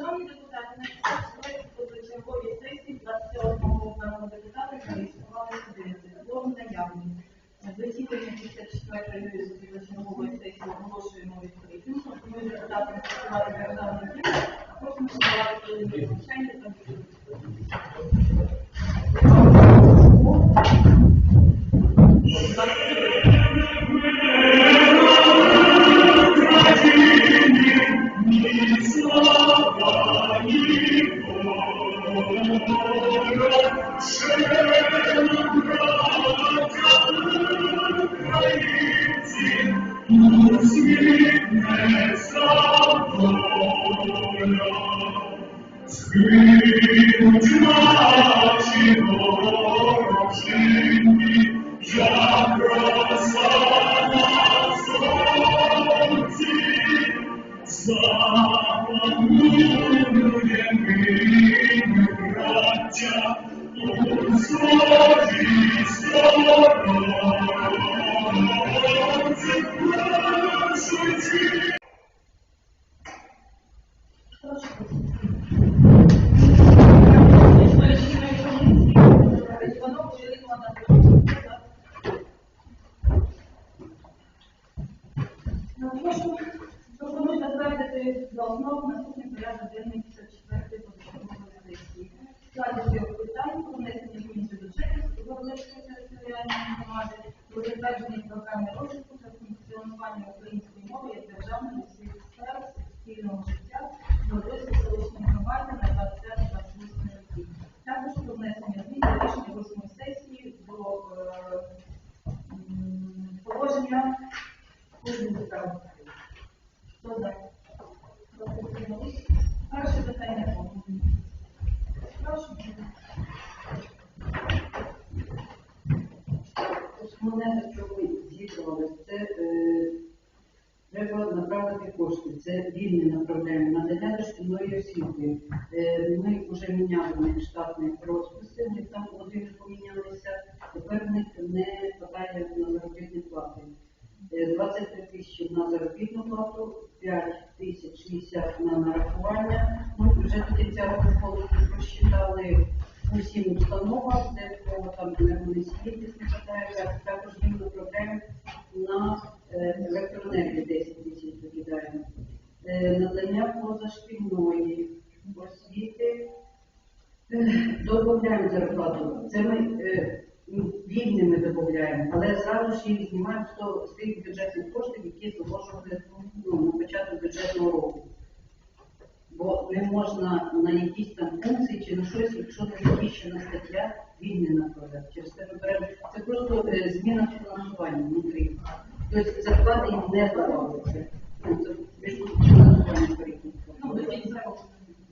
Шановні депутати, на підставі позачерговій сесії 21 народного депутата зареєстрували. Кворум наявний. Засідання 54-ї позачергової сесії оголошуємо відкритим. Пропоную депутатам працювати державний а потім подавати навчання та Scrivo прошу, пропоную затвердити за основу наступний порядок денний 54 позачергової сесії. Складі трьох питань про внесення змін до бюджету Судоводської територіальної громади, про затвердження програми розвитку та функціонування української мови як державної у всіх сферах суспільного життя Володимирської За що ми з'їхали, це е, треба направити кошти. Це вільне направляємо надання шкільної освіти. Е, ми вже міняли в них штатні розписи, них там один помінялися, тепер в них не вистачає на заробітні плати. Е, 23 тисячі на заробітну плату, усім установам, де кого там енергоносії не вистачає, також їм направляємо на е, електроенергію 10 тисяч викидаємо. Е, Надання позашкільної освіти е, додаємо зарплату. Це ми е, вільними додаємо, але зразу ж їх знімаємо з тих бюджетних коштів, які заложили ну, на початку бюджетного року. Бо не можна на якісь там функції чи на щось, якщо не захищена стаття, вільне направляти. Через це ми беремо. Це просто е, зміна фінансування внутрі. Тобто зарплати їм не давалися. Ну, між фінансування перекидка. Ну, до кінця року.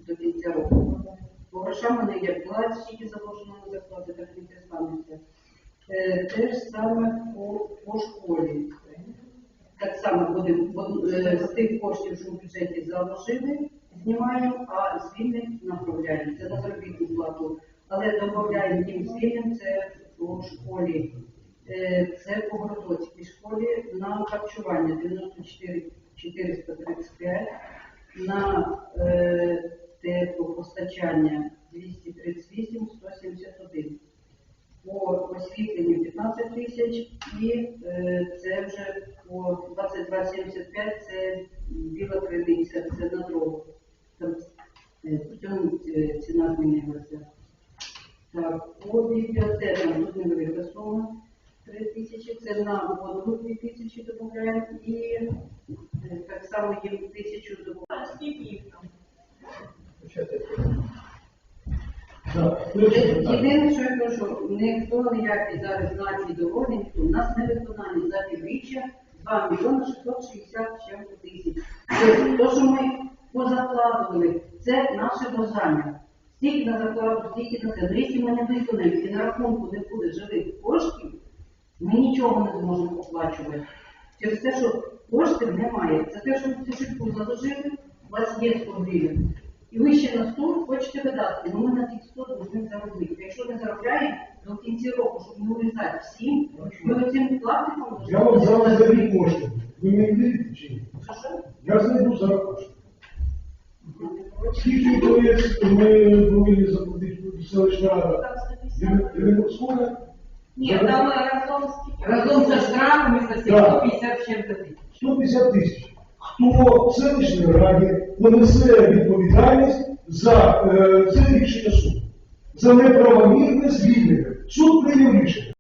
До кінця року. По грошам вони як плат, скільки заложено на зарплати, так і те станеться. Е, Те ж саме по, по школі. Так само будемо е, з тих коштів, що в бюджеті заложили, знімаємо, а з вільних направляємо. Це на заробітну плату. Але додаємо їм з вільним, це по школі. Е, Це по Городоцькій школі на харчування 94 435, на е, теплопостачання 238 171 по освітленню 15 тисяч і е, це вже по 2275 це біла криниця, це на дрова. Е, ціна змінилася. Так, по бібліотекам тут невелика сума 3 тисячі, це на воду 2 тисячі додаємо і е, так само їм тисячу додаємо. А скільки їх там? Єдине, що я кажу, ніхто ніякий зараз знаки дороги, ніхто. У нас не виконання за півріччя 2 мільйони 660 тисяч. Тобто, то, що ми позакладували, це наше бажання. Стільки на закладу, стільки на це. Якщо ми не виконаємо і на рахунку не буде живих коштів, ми нічого не зможемо оплачувати. Через те, що коштів немає. Це те, що ви цю шибку заложили, у вас є 100 гривень. І ви ще на 100 хочете видатки, ну ми на тих 100 повинні заробити. Якщо не заробляємо до кінці року, щоб не урізати всім, ми оцим платником Я вам зараз заберу кошти. Ви мені вірите чи ні? Я знайду зараз. Скільки ми, ми повинні заплатити селищна рада? Там 150. 90 Ні, там разом з Разом со штрафами за Да. 150 чим-то тисяч. 150 тисяч. Хто в селищній раді понесе відповідальність за е, це рішення суду? За неправомірне звільнення. Суд прийняв рішення.